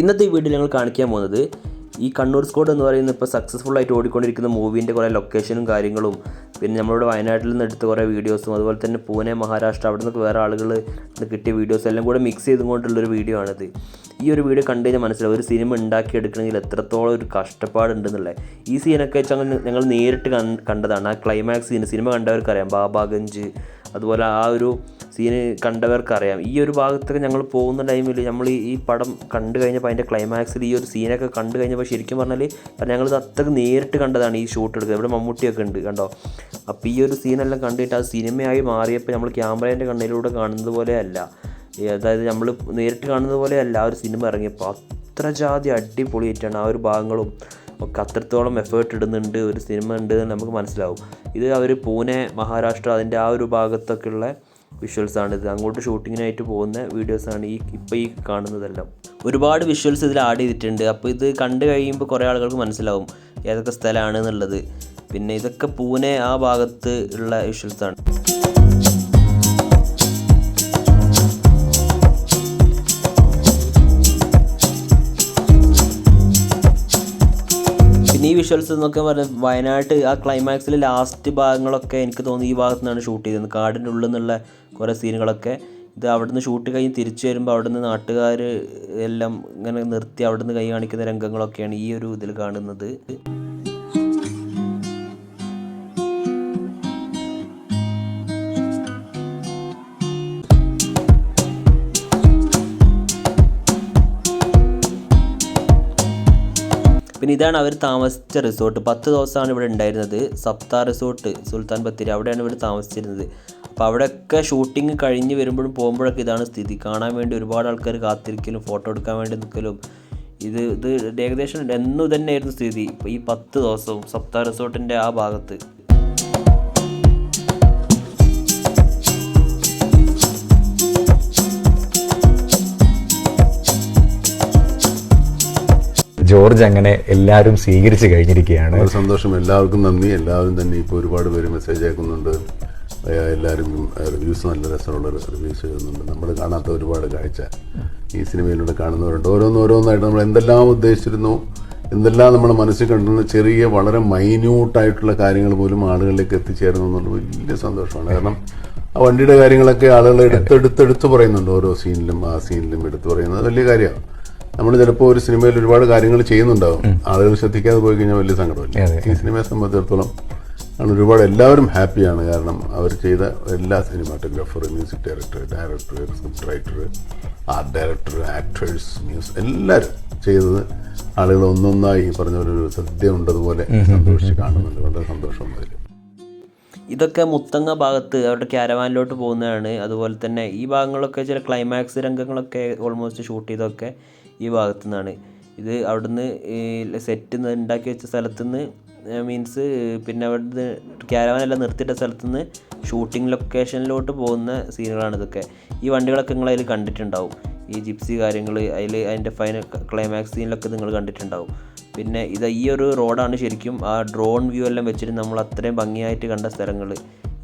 ഇന്നത്തെ ഈ വീഡിയോയിൽ ഞങ്ങൾ കാണിക്കാൻ പോകുന്നത് ഈ കണ്ണൂർ സ്കോഡ് എന്ന് പറയുന്ന ഇപ്പോൾ സക്സസ്ഫുൾ ആയിട്ട് ഓടിക്കൊണ്ടിരിക്കുന്ന മൂവീന്റെ കുറേ ലൊക്കേഷനും കാര്യങ്ങളും പിന്നെ നമ്മളിവിടെ വയനാട്ടിൽ നിന്ന് എടുത്ത കുറേ വീഡിയോസും അതുപോലെ തന്നെ പൂനെ മഹാരാഷ്ട്ര അവിടെ നിന്നൊക്കെ വേറെ ആളുകൾ കിട്ടിയ വീഡിയോസ് എല്ലാം കൂടെ മിക്സ് ചെയ്തുകൊണ്ടുള്ളൊരു വീഡിയോ ആണിത്. ഈ ഒരു വീഡിയോ കണ്ടു കഴിഞ്ഞാൽ മനസ്സിലാവും ഒരു സിനിമ ഉണ്ടാക്കിയെടുക്കണമെങ്കിൽ എത്രത്തോളം ഒരു കഷ്ടപ്പാടുണ്ടെന്നുള്ളത്. ഈ സീനൊക്കെ വെച്ചാൽ ഞങ്ങൾ നേരിട്ട് കണ്ടതാണ്. ആ ക്ലൈമാക്സ് സീൻ സിനിമ കണ്ടവർക്കറിയാം. ബാബാഗഞ്ച് അതുപോലെ ആ ഒരു സീന് കണ്ടവർക്കറിയാം. ഈ ഒരു ഭാഗത്തൊക്കെ ഞങ്ങൾ പോകുന്ന ടൈമിൽ നമ്മൾ ഈ- പടം കണ്ടു കഴിഞ്ഞപ്പോൾ അതിന്റെ ക്ലൈമാക്സിൽ ഈ ഒരു സീനൊക്കെ കണ്ടു കഴിഞ്ഞപ്പോൾ ശരിക്കും പറഞ്ഞാൽ ഞങ്ങളിത് അത്ര നേരിട്ട് കണ്ടതാണ് ഈ ഷൂട്ട് എടുക്കുന്നത് ഇവിടെ മമ്മൂട്ടിയൊക്കെ ഉണ്ട് കണ്ടോ? അപ്പോൾ ഈ ഒരു സീനെല്ലാം കണ്ടിട്ട് അത് സിനിമയായി മാറിയപ്പോൾ നമ്മൾ ക്യാമറേന്റെ കണ്ണിലൂടെ കാണുന്നത് പോലെ അല്ല. അതായത് നമ്മൾ നേരിട്ട് കാണുന്നത് പോലെ അല്ല ആ ഒരു സിനിമ ഇറങ്ങിയപ്പോൾ അത്ര ജാതി അടിപൊളിയായിട്ടാണ് ആ ഒരു ഭാഗങ്ങളും ഒക്കെ അത്രത്തോളം എഫേർട്ട് ഇടുന്നുണ്ട് ഒരു സിനിമ ഉണ്ട് എന്ന് നമുക്ക് മനസ്സിലാവും. ഇത് അവർ പൂനെ മഹാരാഷ്ട്ര അതിന്റെ ആ ഒരു ഭാഗത്തൊക്കെയുള്ള വിഷ്വൽസ് ആണ് ഇത്. അങ്ങോട്ട് ഷൂട്ടിങ്ങിനായിട്ട് പോകുന്ന വീഡിയോസാണ് ഈ ഇപ്പോൾ ഈ കാണുന്നതെല്ലാം. ഒരുപാട് വിഷ്വൽസ് ഇതിൽ ആഡ് ചെയ്തിട്ടുണ്ട്. അപ്പോൾ ഇത് കണ്ടു കഴിയുമ്പോൾ കുറേ ആളുകൾക്ക് മനസ്സിലാവും ഏതൊക്കെ സ്ഥലമാണ് എന്നുള്ളത്. പിന്നെ ഇതൊക്കെ പൂനെ ആ ഭാഗത്ത് ഉള്ള വിഷ്വൽസാണ് ഈ വിഷ്വൽസ് എന്നൊക്കെ പറഞ്ഞാൽ വയനാട്ട് ആ ക്ലൈമാക്സിലെ ലാസ്റ്റ് ഭാഗങ്ങളൊക്കെ എനിക്ക് തോന്നുന്നു ഈ ഭാഗത്തു നിന്നാണ് ഷൂട്ട് ചെയ്തത്. കാടിന്റെ ഉള്ളിൽ നിന്നുള്ള കുറേ സീനുകളൊക്കെ. ഇത് അവിടുന്ന് ഷൂട്ട് കഴിഞ്ഞ് തിരിച്ചു വരുമ്പോൾ അവിടുന്ന് നാട്ടുകാർ എല്ലാം ഇങ്ങനെ നിർത്തി അവിടുന്ന് കൈ കാണിക്കുന്ന രംഗങ്ങളൊക്കെയാണ് ഈ ഒരു ഇതിൽ കാണുന്നത്. ഇതാണ് അവർ താമസിച്ച റിസോർട്ട്. പത്ത് ദിവസമാണ് ഇവിടെ ഉണ്ടായിരുന്നത്. സപ്താ റിസോർട്ട് സുൽത്താൻ ബത്തേരി. അവിടെയാണ് ഇവർ താമസിച്ചിരുന്നത്. അപ്പോൾ അവിടെയൊക്കെ ഷൂട്ടിംഗ് കഴിഞ്ഞ് വരുമ്പോഴും പോകുമ്പോഴൊക്കെ ഇതാണ് സ്ഥിതി. കാണാൻ വേണ്ടി ഒരുപാട് ആൾക്കാർ കാത്തിരിക്കലും ഫോട്ടോ എടുക്കാൻ വേണ്ടി നിൽക്കലും ഇത് ഇത് ഏകദേശം എന്നു തന്നെയായിരുന്നു സ്ഥിതി. ഈ പത്ത് ദിവസവും സപ്താ റിസോർട്ടിന്റെ ആ ഭാഗത്ത്. ജോർജ് അങ്ങനെ എല്ലാവരും സ്വീകരിച്ചു കഴിഞ്ഞിരിക്കുകയാണ്. സന്തോഷം. എല്ലാവർക്കും നന്ദി. എല്ലാവരും തന്നെ ഇപ്പോൾ ഒരുപാട് പേര് മെസ്സേജ് അയക്കുന്നുണ്ട്. എല്ലാവരും റിവ്യൂസ് നല്ല രസമുള്ള റിവ്യൂസ് എഴുതുന്നുണ്ട് നമ്മൾ കാണാത്ത ഒരുപാട് കാഴ്ച ഈ സിനിമയിലൂടെ കാണുന്നവരുണ്ട്. ഓരോന്ന് ഓരോന്നായിട്ട് നമ്മൾ എന്തെല്ലാം ഉദ്ദേശിച്ചിരുന്നു എന്തെല്ലാം നമ്മുടെ മനസ്സിൽ കണ്ടുന്ന ചെറിയ വളരെ മൈന്യൂട്ടായിട്ടുള്ള കാര്യങ്ങൾ പോലും ആളുകളിലേക്ക് എത്തിച്ചേരുന്നു എന്നുള്ള വലിയ സന്തോഷമാണ്. കാരണം ആ വണ്ടിയുടെ കാര്യങ്ങളൊക്കെ ആളുകൾ എടുത്തെടുത്തെടുത്ത് പറയുന്നുണ്ട്. ഓരോ സീനിലും ആ സീനിലും എടുത്തു പറയുന്നത് വലിയ കാര്യമാണ്. നമ്മൾ ചിലപ്പോൾ ഒരു സിനിമയിൽ ഒരുപാട് കാര്യങ്ങൾ ചെയ്യുന്നുണ്ടാവും. ആളുകൾ ശ്രദ്ധിക്കാതെ പോയി കഴിഞ്ഞാൽ വലിയ സങ്കടമില്ല. ഈ സിനിമയെ സംബന്ധിച്ചിടത്തോളം ആണ് ഒരുപാട് എല്ലാവരും ഹാപ്പിയാണ്. കാരണം അവർ ചെയ്ത എല്ലാ cinematographer music director director script writer art director actors muse എല്ലാവരും ചെയ്തത് ആളുകൾ ഒന്നൊന്നായി പറഞ്ഞ ഒരു സദ്യ ഉണ്ടതുപോലെ സന്തോഷിച്ച് കാണുന്നുണ്ട്. വളരെ സന്തോഷം അതിൽ. ഇതൊക്കെ മുത്തങ്ങ ഭാഗത്ത് അവരുടെ ക്യാരവാനിലോട്ട് പോകുന്നതാണ്. അതുപോലെ തന്നെ ഈ ഭാഗങ്ങളൊക്കെ ചില ക്ലൈമാക്സ് രംഗങ്ങളൊക്കെ ഓൾമോസ്റ്റ് ഷൂട്ട് ചെയ്തൊക്കെ ഈ ഭാഗത്തു നിന്നാണ് ഇത് അവിടുന്ന് സെറ്റ് ഉണ്ടാക്കി വെച്ച സ്ഥലത്തു നിന്ന് മീൻസ് പിന്നെ അവിടുന്ന് ക്യാരവാനെല്ലാം നിർത്തിയിട്ട സ്ഥലത്തു നിന്ന് ഷൂട്ടിംഗ് ലൊക്കേഷനിലോട്ട് പോകുന്ന സീനുകളാണ് ഇതൊക്കെ. ഈ വണ്ടികളൊക്കെ നിങ്ങൾ അതിൽ കണ്ടിട്ടുണ്ടാവും. ഈ ജിപ്സി കാര്യങ്ങൾ അതിൽ അതിന്റെ ഫൈനൽ ക്ലൈമാക്സ് സീനിലൊക്കെ നിങ്ങൾ കണ്ടിട്ടുണ്ടാവും. പിന്നെ ഇത് ഈ ഒരു റോഡാണ് ശരിക്കും ആ ഡ്രോൺ വ്യൂ എല്ലാം വെച്ചിട്ട് നമ്മൾ അത്രയും ഭംഗിയായിട്ട് കണ്ട സ്ഥലങ്ങൾ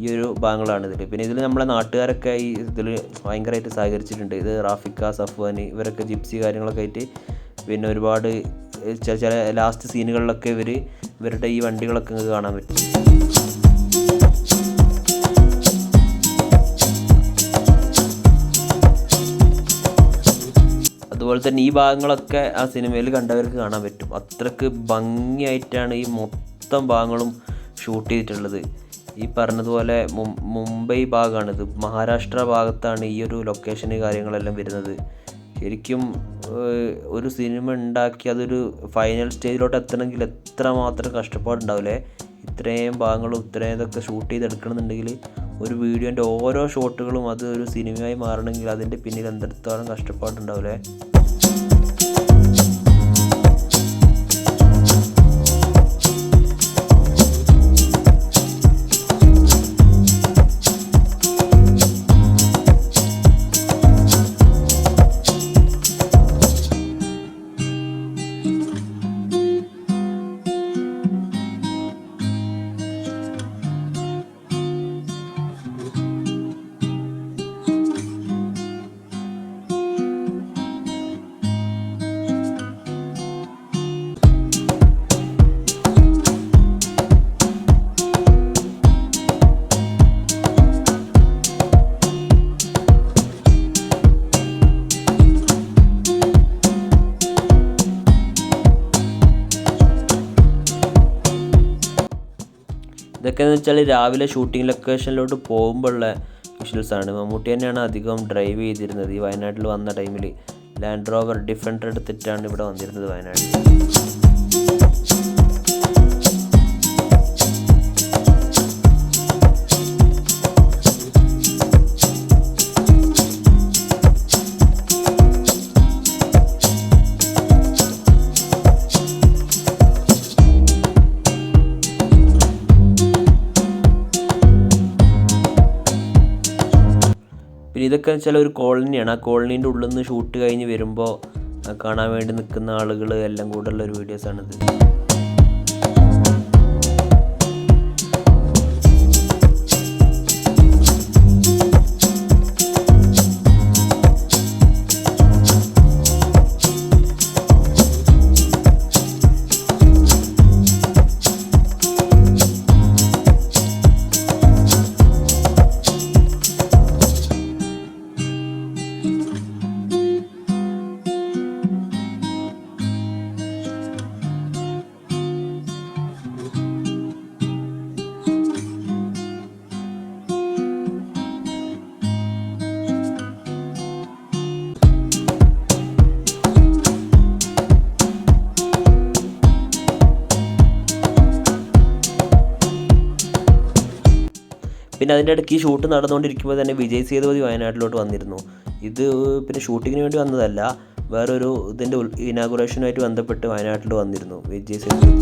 ഈ ഒരു ഭാഗങ്ങളാണ് ഇതിൽ പിന്നെ ഇതിൽ നമ്മളെ നാട്ടുകാരൊക്കെ ഈ ഇതിൽ ഭയങ്കരമായിട്ട് സഹകരിച്ചിട്ടുണ്ട്. ഇത് റാഫിക്ക സഫ്വാൻ ഇവരൊക്കെ ജിപ്സി കാര്യങ്ങളൊക്കെ ആയിട്ട് പിന്നെ ഒരുപാട് ചില ചില ലാസ്റ്റ് സീനുകളിലൊക്കെ ഇവർ ഇവരുടെ ഈ വണ്ടികളൊക്കെ നിങ്ങൾക്ക് കാണാൻ പറ്റും. അതുപോലെ തന്നെ ഈ ഭാഗങ്ങളൊക്കെ ആ സിനിമയിൽ കണ്ടവർക്ക് കാണാൻ പറ്റും. അത്രയ്ക്ക് ഭംഗിയായിട്ടാണ് ഈ മൊത്തം ഭാഗങ്ങളും ഷൂട്ട് ചെയ്തിട്ടുള്ളത്. ഈ പറഞ്ഞതുപോലെ മുംബൈ മുംബൈ ഭാഗമാണിത് മഹാരാഷ്ട്ര ഭാഗത്താണ് ഈ ഒരു ലൊക്കേഷന് കാര്യങ്ങളെല്ലാം വരുന്നത്. ശരിക്കും ഒരു സിനിമ ഉണ്ടാക്കി അതൊരു ഫൈനൽ സ്റ്റേജിലോട്ട് എത്തണമെങ്കിൽ എത്രമാത്രം കഷ്ടപ്പാടുണ്ടാവില്ലേ? ഇത്രയും ഭാഗങ്ങളും ഇത്രയും ഇതൊക്കെ ഷൂട്ട് ചെയ്തെടുക്കണമെന്നുണ്ടെങ്കിൽ ഒരു വീഡിയോന്റെ ഓരോ ഷോട്ടുകളും അത് ഒരു സിനിമയായി മാറണമെങ്കിൽ അതിന്റെ പിന്നിൽ എന്തെടുത്തോളം കഷ്ടപ്പാടുണ്ടാവില്ലേ? ഇതൊക്കെ എന്ന് വെച്ചാൽ രാവിലെ ഷൂട്ടിംഗ് ലൊക്കേഷനിലോട്ട് പോകുമ്പോഴുള്ള വിഷ്വൽസാണ് മമ്മൂട്ടി തന്നെയാണ് അധികം ഡ്രൈവ് ചെയ്തിരുന്നത് ഈ വയനാട്ടിൽ വന്ന ടൈമിൽ ലാൻഡ് റോവർ ഡിഫൻഡർ എടുത്തിട്ടാണ് ഇവിടെ വന്നിരുന്നത് വയനാട്ടിൽ ഇതൊക്കെ വെച്ചാൽ ഒരു കോളനിയാണ്. ആ കോളനീന്റെ ഉള്ളിൽ നിന്ന് ഷൂട്ട് കഴിഞ്ഞ് വരുമ്പോൾ കാണാൻ വേണ്ടി നിൽക്കുന്ന ആളുകൾ എല്ലാം കൂടെ ഉള്ള ഒരു വീഡിയോസാണിത് പിന്നെ അതിന്റെ ഇടയ്ക്ക് ഈ ഷൂട്ട് നടന്നുകൊണ്ടിരിക്കുമ്പോൾ തന്നെ വിജയ് സേതുപതി വയനാട്ടിലോട്ട് വന്നിരുന്നു. ഇത് പിന്നെ ഷൂട്ടിങ്ങിന് വേണ്ടി വന്നതല്ല വേറൊരു ഇതിന്റെ ഇനാഗുറേഷനുമായിട്ട് ബന്ധപ്പെട്ട് വയനാട്ടിൽ വന്നിരുന്നു വിജയ് സേതുപതി.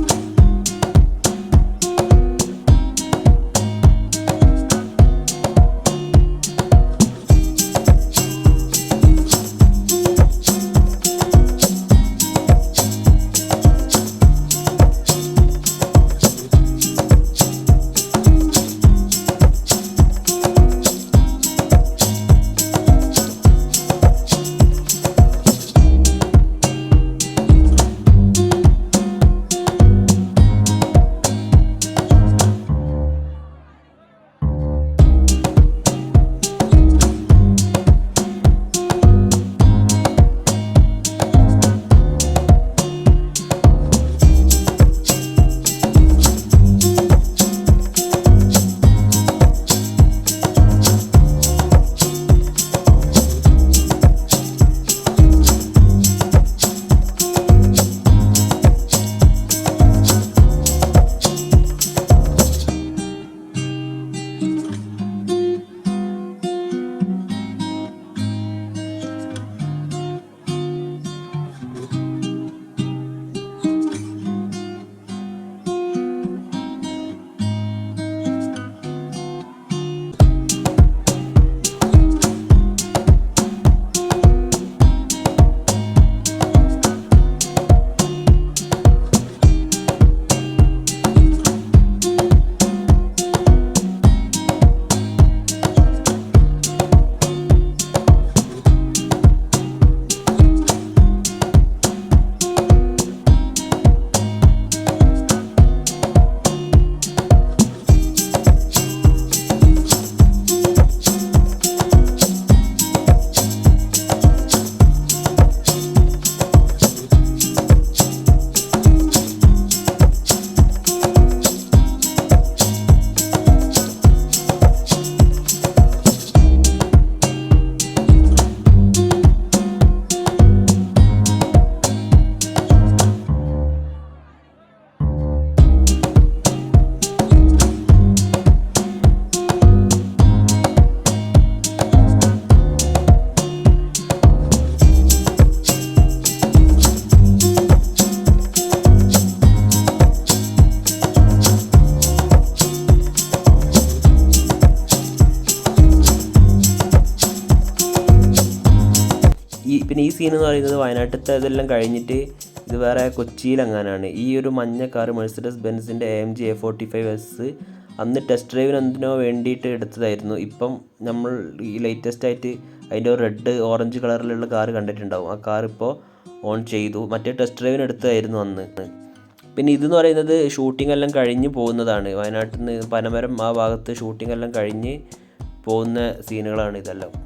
സീൻ എന്ന് പറയുന്നത് വയനാട്ടിലത്തെ ഇതെല്ലാം കഴിഞ്ഞിട്ട് ഇത് വേറെ കൊച്ചിയിലെങ്ങാനാണ് ഈ ഒരു മഞ്ഞ car Mercedes ബെൻസിന്റെ M G A forty five S അന്ന് ടെസ്റ്റ് ഡ്രൈവിന് എന്തിനോ വേണ്ടിയിട്ട് എടുത്തതായിരുന്നു. ഇപ്പം നമ്മൾ ഈ ലേറ്റസ്റ്റ് ആയിട്ട് അതിന്റെ റെഡ് ഓറഞ്ച് കളറിലുള്ള കാർ കണ്ടിട്ടുണ്ടാവും. ആ കാർ ഇപ്പോൾ ഓൺ ചെയ്തു. മറ്റേ ടെസ്റ്റ് ഡ്രൈവിന് എടുത്തതായിരുന്നു അന്ന്. പിന്നെ ഇതെന്ന് പറയുന്നത് ഷൂട്ടിംഗ് എല്ലാം കഴിഞ്ഞ് പോകുന്നതാണ്. വയനാട്ടിൽ നിന്ന് പനമരം ആ ഭാഗത്ത് ഷൂട്ടിംഗ് എല്ലാം കഴിഞ്ഞ് പോകുന്ന സീനുകളാണ് ഇതെല്ലാം.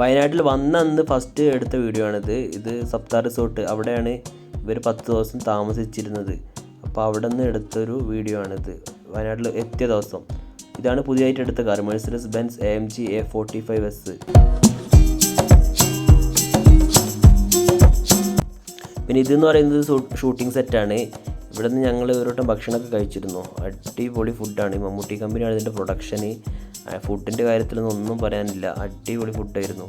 വയനാട്ടിൽ വന്ന അന്ന് ഫസ്റ്റ് എടുത്ത വീഡിയോ ആണിത്. ഇത് സപ്താ റിസോർട്ട്. അവിടെയാണ് ഇവർ പത്ത് ദിവസം താമസിച്ചിരുന്നത്. അപ്പോൾ അവിടെ നിന്ന് എടുത്തൊരു വീഡിയോ ആണിത്. വയനാട്ടിൽ എത്തിയ ദിവസം. ഇതാണ് പുതിയതായിട്ട് എടുത്ത car Mercedes Benz A M G A forty five S പിന്നെ ഇതെന്ന് പറയുന്നത് ഷൂട്ടിംഗ് സെറ്റാണ് ഇവിടെ നിന്ന് ഞങ്ങൾ ഒരു വട്ടം ഭക്ഷണമൊക്കെ കഴിച്ചിരുന്നു. അടിപൊളി ഫുഡാണ് മമ്മൂട്ടി കമ്പനിയാണ് ഇതിന്റെ പ്രൊഡക്ഷന് ഫുഡിന്റെ കാര്യത്തിലൊന്നും ഒന്നും പറയാനില്ല. അടിപൊളി ഫുഡായിരുന്നു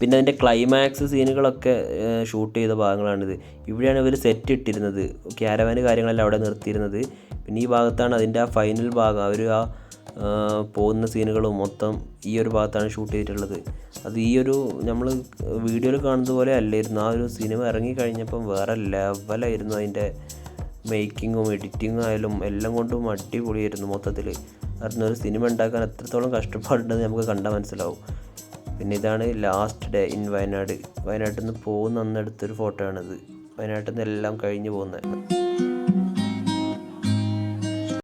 പിന്നെ അതിന്റെ ക്ലൈമാക്സ് സീനുകളൊക്കെ ഷൂട്ട് ചെയ്ത ഭാഗങ്ങളാണിത്. ഇവിടെയാണ് ഇവർ സെറ്റ് ഇട്ടിരുന്നത്. ക്യാരവാന് കാര്യങ്ങളെല്ലാം അവിടെ നിർത്തിയിരുന്നത്. പിന്നെ ഈ ഭാഗത്താണ് അതിന്റെ ആ ഫൈനൽ ഭാഗം. അവർ ആ പോകുന്ന സീനുകളും മൊത്തം ഈ ഒരു ഭാഗത്താണ് ഷൂട്ട് ചെയ്തിട്ടുള്ളത്. അത് ഈ ഒരു നമ്മൾ വീഡിയോയിൽ കാണുന്നത് പോലെ അല്ലായിരുന്നു. ആ ഒരു സിനിമ ഇറങ്ങി കഴിഞ്ഞപ്പം വേറെ ലെവലായിരുന്നു അതിന്റെ മേക്കിങ്ങും എഡിറ്റിങ്ങും ആയാലും എല്ലാം കൊണ്ടും അടിപൊളിയായിരുന്നു മൊത്തത്തിൽ കാരണം ഒരു സിനിമ ഉണ്ടാക്കാൻ എത്രത്തോളം കഷ്ടപ്പാടുണ്ടെന്ന് നമുക്ക് കണ്ടാൽ മനസ്സിലാവും. പിന്നെ ഇതാണ് ലാസ്റ്റ് ഡേ ഇൻ വയനാട്. വയനാട്ടിൽ നിന്ന് പോകുന്ന അന്നെടുത്തൊരു ഫോട്ടോ ആണിത്. വയനാട്ടിൽ നിന്ന് എല്ലാം കഴിഞ്ഞു പോകുന്നത്.